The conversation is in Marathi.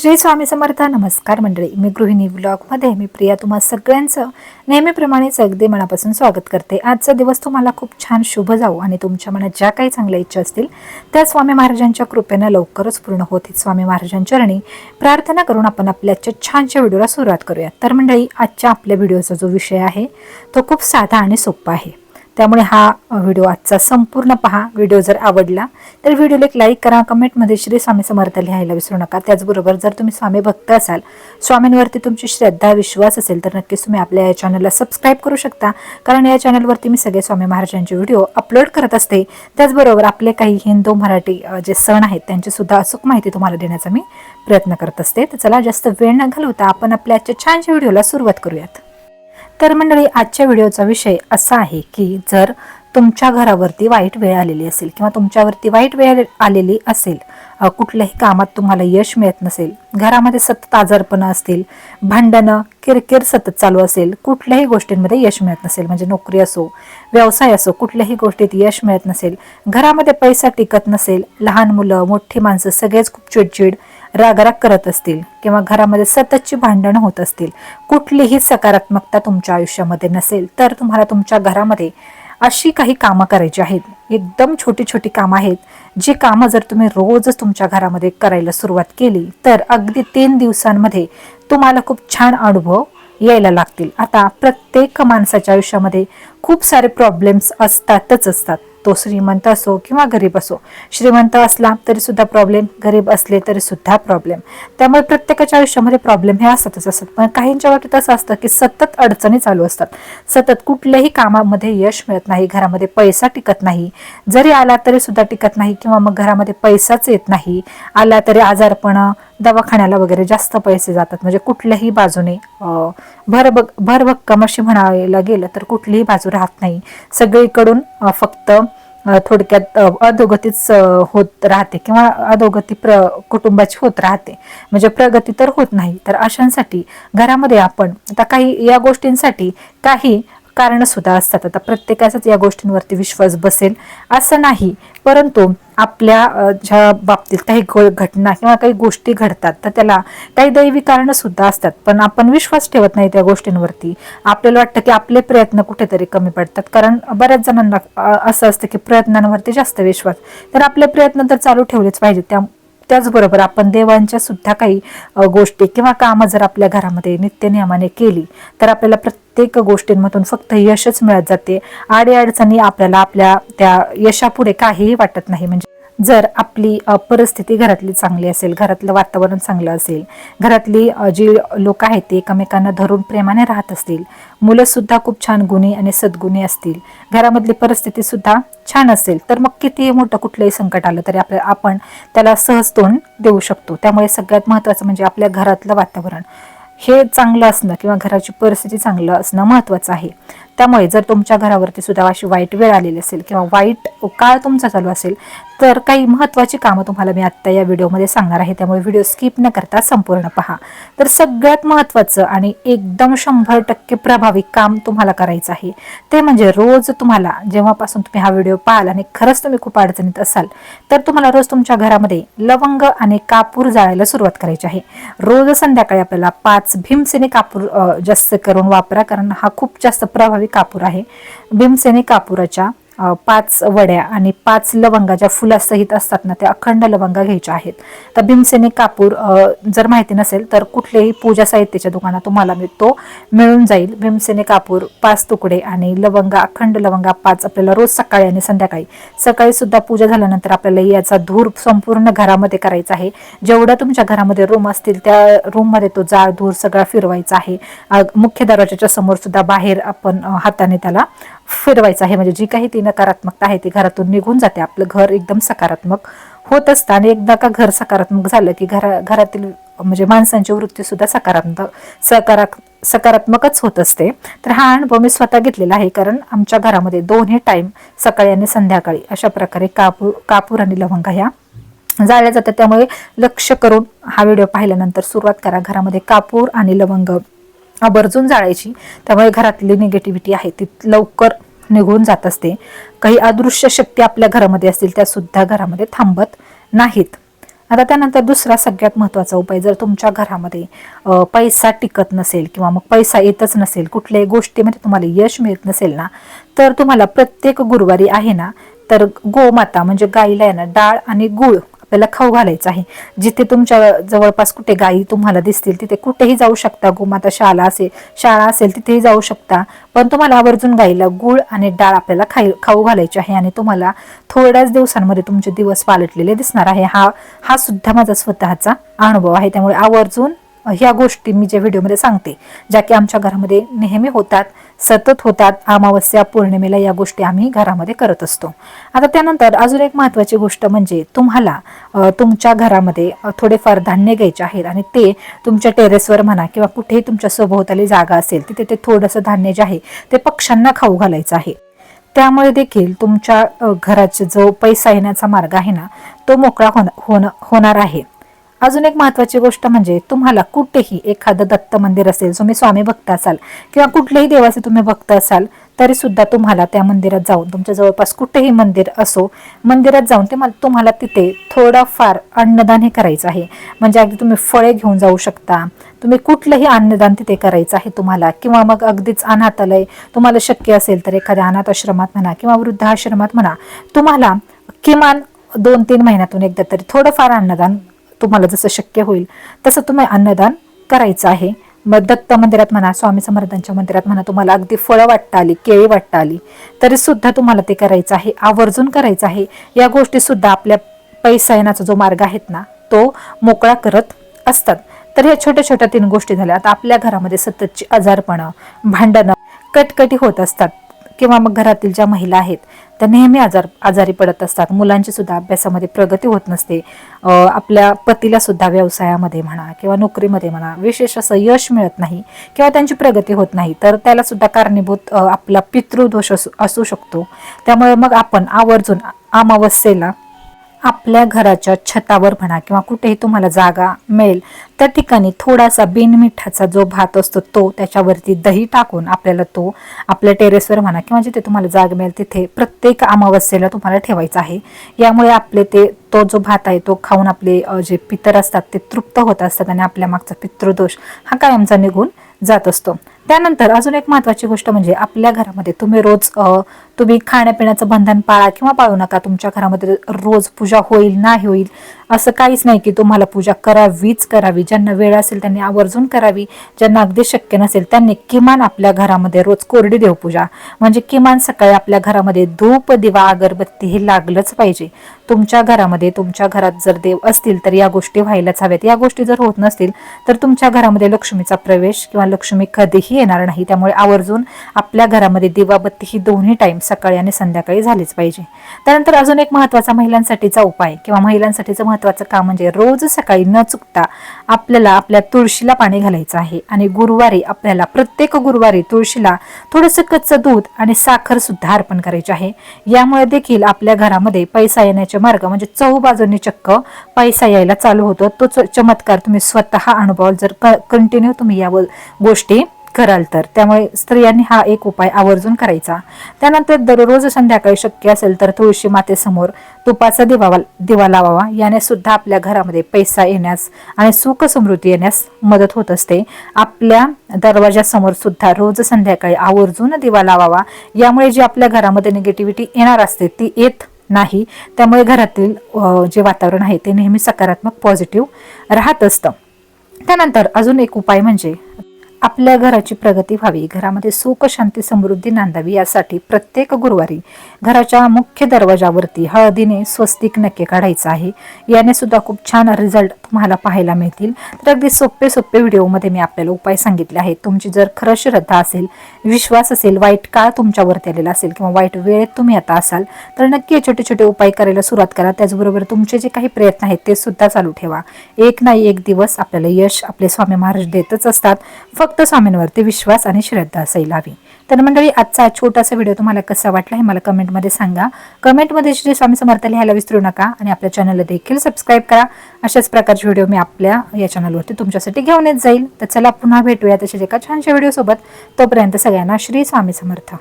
श्री स्वामी समर्थ. नमस्कार मंडळी. मी गृहिणी ब्लॉगमध्ये मी प्रिया. तुम्हा सगळ्यांचं नेहमीप्रमाणेच अगदी मनापासून स्वागत करते. आजचा दिवस तुम्हाला खूप छान शुभ जाऊ आणि तुमच्या मनात ज्या काही चांगल्या इच्छा असतील त्या स्वामी महाराजांच्या कृपेनं लवकरच पूर्ण होतील स्वामी महाराजांच्या चरणी प्रार्थना करून आपण आपल्या आजच्या छानच्या व्हिडिओला सुरुवात करूया. तर मंडळी आजच्या आपल्या व्हिडिओचा जो विषय आहे तो खूप साधा आणि सोपा आहे. त्यामुळे हा व्हिडिओ आजचा संपूर्ण पहा. व्हिडिओ जर आवडला तर व्हिडिओला एक लाईक करा. कमेंटमध्ये श्री स्वामी समर्थ लिहायला विसरू नका. त्याचबरोबर जर तुम्ही स्वामी भक्त असाल स्वामींवरती तुमची श्रद्धा विश्वास असेल तर नक्कीच तुम्ही आपल्या या चॅनलला सबस्क्राईब करू शकता. कारण या चॅनलवरती मी सगळे स्वामी महाराजांचे व्हिडिओ अपलोड करत असते. त्याचबरोबर आपले काही हिंदू मराठी जे सण आहेत त्यांची सुद्धा अचूक माहिती तुम्हाला देण्याचा मी प्रयत्न करत असते. तर चला जास्त वेळ न घालवता आपण आपल्या आजच्या छानच्या व्हिडिओला सुरुवात करूयात. तर मंडळी आजच्या व्हिडिओचा विषय असा आहे की जर तुमच्या घरावरती वाईट वेळ आलेली असेल किंवा तुमच्यावरती वाईट वेळ आलेली असेल कुठल्याही कामात तुम्हाला यश मिळत नसेल घरामध्ये सतत आजारपणं असतील भांडणं किरकिर सतत चालू असेल कुठल्याही गोष्टींमध्ये यश मिळत नसेल म्हणजे नोकरी असो व्यवसाय असो कुठल्याही गोष्टीत यश मिळत नसेल घरामध्ये पैसा टिकत नसेल लहान मुलं मोठी माणसं सगळेच खूप चिडचिड रागराग करत असतील किंवा घरामध्ये सततची भांडणं होत असतील कुठलीही सकारात्मकता तुमच्या आयुष्यामध्ये नसेल तर तुम्हाला तुमच्या घरामध्ये अशी काही कामं करायची आहेत. एकदम छोटी छोटी कामं आहेत जी कामं जर तुम्ही रोजच तुमच्या घरामध्ये करायला सुरुवात केली तर अगदी तीन दिवसांमध्ये तुम्हाला खूप छान अनुभव यायला लागतील. आता प्रत्येक माणसाच्या आयुष्यामध्ये खूप सारे प्रॉब्लेम्स असतातच असतात. तो श्रीमंत असो किंवा गरीब असो. श्रीमंत असला तरी सुद्धा प्रॉब्लेम गरीब असले तरी सुद्धा प्रॉब्लेम त्यामुळे प्रत्येकाच्या आयुष्यामध्ये प्रॉब्लेम हे असतच असतात पण काहींच्या बाबतीत असं असतं की सतत अडचणी चालू असतात. सतत कुठल्याही कामामध्ये यश मिळत नाही घरामध्ये पैसा टिकत नाही. जरी आला तरी सुद्धा टिकत नाही किंवा मग घरामध्ये पैसाच येत नाही. आला तरी आजारपणं दवाखान्याला वगैरे जास्त पैसे जातात. म्हणजे कुठल्याही बाजूने अं, भरभक भरभक्कम अशी म्हणायला गेलं तर कुठलीही बाजू राहत नाही. सगळीकडून फक्त थोडक्यात अधोगतीच होत राहते किंवा अधोगती प्र कुटुंबाची होत राहते. म्हणजे प्रगती तर होत नाही. तर अशांसाठी घरामध्ये आपण आता काही या गोष्टींसाठी काही कारण सुद्धा असतात. आता प्रत्येकाचाच या गोष्टींवरती विश्वास बसेल असं नाही. परंतु आपल्या ज्या बाबतीत काही गो- घटना किंवा काही गोष्टी घडतात तर त्याला काही दैवी कारणं सुद्धा असतात. पण आपण विश्वास ठेवत नाही त्या गोष्टींवरती. आपल्याला वाटतं की आपले प्रयत्न कुठेतरी कमी पडतात. कारण बऱ्याच जणांना असं असतं की प्रयत्नांवरती जास्त विश्वास. तर आपले प्रयत्न तर चालू ठेवलेच पाहिजे त्या त्याचबरोबर आपण देवांच्या सुद्धा काही गोष्टी किंवा कामं जर आपल्या घरामध्ये नित्यनियमाने केली तर आपल्याला प्रत्येक गोष्टींमधून फक्त यशच मिळत जाते. आडी अडचणी आपल्याला आपल्या त्या यशापुढे काहीही वाटत नाही. म्हणजे जर आपली परिस्थिती घरातली चांगली असेल घरातलं वातावरण चांगलं असेल घरातली जी लोक आहेत ते एकमेकांना धरून प्रेमाने राहत असतील मुलंसुद्धा खूप छान गुणी आणि सद्गुणी असतील घरामधली परिस्थिती सुद्धा छान असेल तर मग कितीही मोठं कुठलंही संकट आलं तरी आपल्या आपण त्याला सहज तोंड देऊ शकतो. त्यामुळे सगळ्यात महत्त्वाचं म्हणजे आपल्या घरातलं वातावरण. हे चांगलं असणं किंवा घराची परिस्थिती चांगलं असणं महत्त्वाचं आहे. त्यामुळे जर तुमच्या घरावरती सुद्धा अशी वाईट वेळ आलेली असेल किंवा वाईट काळ तुमचा चालू असेल तर काही महत्त्वाची कामं तुम्हाला मी आत्ता या व्हिडिओमध्ये सांगणार आहे. त्यामुळे व्हिडिओ स्किप न करता संपूर्ण पहा. तर सगळ्यात महत्त्वाचं आणि एकदम शंभर टक्के प्रभावी काम तुम्हाला करायचं आहे ते म्हणजे रोज तुम्हाला जेव्हापासून तुम्ही हा व्हिडिओ पाहाल आणि खरंच तुम्ही खूप अडचणीत असाल तर तुम्हाला रोज तुमच्या घरामध्ये लवंग आणि कापूर जाळायला सुरुवात करायची आहे. रोज संध्याकाळी आपल्याला पाच भीमसेने कापूर जास्त करून वापरा कारण हा खूप जास्त प्रभावी कापूर आहे. भीमसेनी कापुराच्या पाच वड्या आणि पाच लवंगा ज्या फुलासहित असतात ना त्या अखंड लवंगा घ्यायच्या आहेत. तर भीमसेनी कापूर जर माहिती नसेल तर कुठल्याही पूजा साहित्याच्या दुकानात तुम्हाला मी तो मिळून जाईल. भीमसेनी कापूर पाच तुकडे आणि लवंगा अखंड लवंगा पाच आपल्याला रोज सकाळी आणि संध्याकाळी. सकाळी सुद्धा पूजा झाल्यानंतर आपल्याला याचा धूर संपूर्ण घरामध्ये करायचा आहे. जेवढ्या तुमच्या घरामध्ये रूम असतील त्या रूममध्ये तो जाळ धूर सगळा फिरवायचा आहे. मुख्य दरवाजाच्या समोर सुद्धा बाहेर आपण हाताने त्याला फिरवायचं आहे. म्हणजे जी काही ती नकारात्मकता आहे ती घरातून निघून जाते. आपलं घर एकदम सकारात्मक होत असतं आणि एकदा का घर सकारात्मक झालं की घरा घरातील म्हणजे माणसांची वृत्ती सुद्धा सकारात्मक सकारा सकारात्मकच होत असते. तर हा अनुभव मी स्वतः घेतलेला आहे. कारण आमच्या घरामध्ये दोन्ही टाईम सकाळी आणि संध्याकाळी अशा प्रकारे कापूर कापूर आणि लवंगा ह्या जाळल्या जातात. त्यामुळे लक्ष करून हा व्हिडिओ पाहिल्यानंतर सुरुवात करा. घरामध्ये कापूर आणि लवंग आवर्जून जाळायची त्यामुळे घरातली निगेटिव्हिटी आहे ती लवकर निघून जात असते. काही अदृश्य शक्ती आपल्या घरामध्ये असतील त्या सुद्धा घरामध्ये थांबत नाहीत. आता त्यानंतर दुसरा सगळ्यात महत्त्वाचा उपाय जर तुमच्या घरामध्ये पैसा टिकत नसेल किंवा मग पैसा येतच नसेल कुठल्याही गोष्टीमध्ये तुम्हाला यश मिळत नसेल ना तर तुम्हाला प्रत्येक गुरुवारी आहे ना तर गोमाता म्हणजे गाईला आहे ना डाळ आणि गुळ आपल्याला खाऊ घालायचं आहे. जिथे तुमच्या जवळपास कुठे गायी तुम्हाला दिसतील तिथे कुठेही जाऊ शकता. गोमाता शाळा असेल शाळा असेल तिथेही जाऊ शकता. पण तुम्हाला आवर्जून गाईला गुळ आणि डाळ आपल्याला खाई खाऊ घालायची आहे आणि तुम्हाला थोड्याच दिवसांमध्ये तुमचे दिवस पालटलेले दिसणार आहे. हा हा सुद्धा माझा स्वतःचा अनुभव आहे. त्यामुळे आवर्जून ह्या गोष्टी मी ज्या व्हिडिओमध्ये सांगते ज्या की आमच्या घरामध्ये नेहमी होतात सतत होतात अमावस्या पौर्णिमेला या गोष्टी आम्ही घरामध्ये करत असतो. आता त्यानंतर अजून एक महत्त्वाची गोष्ट म्हणजे तुम्हाला तुमच्या घरामध्ये थोडेफार धान्य घ्यायचे आहेत आणि ते तुमच्या टेरेसवर म्हणा किंवा कुठेही तुमच्या सभोवताली जागा असेल तिथे ते थोडंसं धान्य जे आहे ते पक्ष्यांना खाऊ घालायचं आहे. त्यामुळे देखील तुमच्या घराचा जो पैसा येण्याचा मार्ग आहे ना तो मोकळा होणार होणं होणार आहे. अजून एक महत्वाची गोष्ट म्हणजे तुम्हाला कुठेही एखादं दत्त मंदिर असेल तुम्ही स्वामी भक्त असाल किंवा कुठल्याही देवाचे तुम्ही भक्त असाल तरी सुद्धा तुम्हाला त्या मंदिरात जाऊन तुमच्या जवळपास कुठेही मंदिर असो मंदिरात जाऊन ते मला- तुम्हाला तिथे थोडंफार अन्नदान हे करायचं आहे. म्हणजे अगदी तुम्ही फळे घेऊन जाऊ शकता. तुम्ही कुठलंही अन्नदान तिथे करायचं आहे तुम्हाला. किंवा मग अगदीच अनाथालय तुम्हाला शक्य असेल तर एखाद्या अनाथ आश्रमात म्हणा किंवा वृद्धाश्रमात म्हणा तुम्हाला किमान दोन तीन महिन्यातून एकदा तरी थोडंफार अन्नदान तुम्हाला जसं शक्य होईल तसं तुम्ही अन्नदान करायचं आहे. मग दत्त मंदिरात म्हणा स्वामी समर्थांच्या मंदिरात म्हणा तुम्हाला अगदी फळं वाटता आली केळी वाटता आली तरी सुद्धा तुम्हाला ते करायचं आहे आवर्जून करायचं आहे. या गोष्टी सुद्धा आपल्या पैसा येण्याचा जो मार्ग आहेत ना तो मोकळा करत असतात. तर ह्या छोट्या छोट्या तीन गोष्टी झाल्या आता आपल्या घरामध्ये सततची आजारपणं भांडणं कटकटी होत असतात. किंवा मग घरातील ज्या महिला आहेत त्या नेहमी आजार आजारी पडत असतात. मुलांची सुद्धा अभ्यासामध्ये प्रगती होत नसते. आपल्या पतीला सुद्धा व्यवसायामध्ये म्हणा किंवा नोकरीमध्ये म्हणा विशेष असं यश मिळत नाही किंवा त्यांची प्रगती होत नाही तर त्याला सुद्धा कारणीभूत आपला पितृदोष असू असू शकतो. त्यामुळे मग आपण आवर्जून अमावस्येला आपल्या घराच्या छतावर म्हणा किंवा कुठेही तुम्हाला जागा मिळेल त्या ठिकाणी थोडासा बिनमिठाचा जो भात असतो तो त्याच्यावरती दही टाकून आपल्याला तो आपल्या टेरेसवर म्हणा किंवा जिथे तुम्हाला जागा मिळेल तिथे प्रत्येक अमावस्येला तुम्हाला ठेवायचा आहे. यामुळे आपले ते तो जो भात आहे तो खाऊन आपले जे पितर असतात ते तृप्त होत असतात आणि आपल्या मागचा पितृदोष हा कायमचा निघून जात असतो. त्यानंतर अजून एक महत्वाची गोष्ट म्हणजे आपल्या घरामध्ये तुम्ही रोज तुम्ही खाण्यापिण्याचं बंधन पाळा किंवा पाळू नका. तुमच्या घरामध्ये रोज पूजा होईल नाही होईल असं काहीच नाही की तुम्हाला पूजा करावीच करावी. ज्यांना वेळ असेल त्यांनी आवर्जून करावी. ज्यांना अगदी शक्य नसेल त्यांनी किमान आपल्या घरामध्ये रोज कोरडी देवपूजा म्हणजे किमान सकाळी आपल्या घरामध्ये धूप दिवा अगरबत्ती हे लागलंच पाहिजे. तुमच्या घरामध्ये तुमच्या घरात जर देव असतील तर या गोष्टी व्हायलाच हव्यात. या गोष्टी जर होत नसतील तर तुमच्या घरामध्ये लक्ष्मीचा प्रवेश किंवा लक्ष्मी कधीही येणार नाही. त्यामुळे आवर्जून आपल्या घरामध्ये दिवाबत्ती ही दोन्ही टाइम सकाळी आणि संध्याकाळी झालीच पाहिजे. त्यानंतर अजून एक महत्त्वाचा महिलांसाठीचा उपाय किंवा महिलांसाठीचं महत्वाचं काम म्हणजे रोज सकाळी न चुकता आपल्याला आपल्या तुळशीला पाणी घालायचं आहे. आणि गुरुवारी आपल्याला प्रत्येक गुरुवारी तुळशीला थोडंसं कच्चं दूध आणि साखर सुद्धा अर्पण करायची आहे. यामुळे देखील आपल्या घरामध्ये पैसा येण्याचे मार्ग म्हणजे चहू बाजूने चक्क पैसा यायला चालू होतो. तो च- चमत्कार तुम्ही स्वतः अनुभव जर कंटिन्यू तुम्ही या व- गोष्टी कराल तर. त्यामुळे स्त्रियांनी हा एक उपाय आवर्जून करायचा. त्यानंतर दररोज संध्याकाळी शक्य असेल तर तुळशी मातेसमोर तुपाचा दिवा दिवा लावावा. याने सुद्धा आपल्या घरामध्ये पैसा येण्यास आणि सुख समृद्धी येण्यास मदत होत असते. आपल्या दरवाजासमोर सुद्धा रोज संध्याकाळी आवर्जून दिवा लावावा. यामुळे जी आपल्या घरामध्ये निगेटिव्हिटी येणार असते ती येत नाही. त्यामुळे घरातील जे वातावरण आहे ते नेहमी सकारात्मक पॉझिटिव्ह राहत असतं. त्यानंतर अजून एक उपाय म्हणजे आपल्या घराची प्रगती व्हावी. घरामध्ये सुख शांती समृद्धी नांदावी. यासाठी प्रत्येक गुरुवारी घराच्या मुख्य दरवाजावरती हळदीने स्वस्तिक नक्की काढायचं आहे. याने सुद्धा खूप छान रिझल्ट तुम्हाला पाहायला मिळतील. तर अगदी सोपे सोपे व्हिडिओमध्ये मी आपल्याला उपाय सांगितले आहेत. तुमची जर खरं श्रद्धा असेल विश्वास असेल वाईट काळ तुमच्यावरती आलेला असेल किंवा वाईट वेळेत तुम्ही आता असाल तर नक्की हे छोटे छोटे उपाय करायला सुरुवात करा. त्याचबरोबर तुमचे जे काही प्रयत्न आहेत ते सुद्धा चालू ठेवा. एक नाही एक दिवस आपल्याला यश आपले स्वामी महाराज देतच असतात. फक्त स्वामींवरती विश्वास आणि श्रद्धा असायला हवी. तर मंडळी आजचा छोटासा व्हिडिओ तुम्हाला कसा वाटला हे मला कमेंट कमेंटमध्ये सांगा. कमेंटमध्ये श्री स्वामी समर्थ लिहायला विसरू नका आणि आपल्या चॅनलला देखील सबस्क्राईब करा. अशाच प्रकारचे व्हिडिओ मी आपल्या या चॅनलवरती तुमच्यासाठी घेऊन येत जाईल. तर चला पुन्हा भेटूया तसेच एका छानशा व्हिडिओसोबत तोपर्यंत सगळ्यांना श्री स्वामी समर्थ.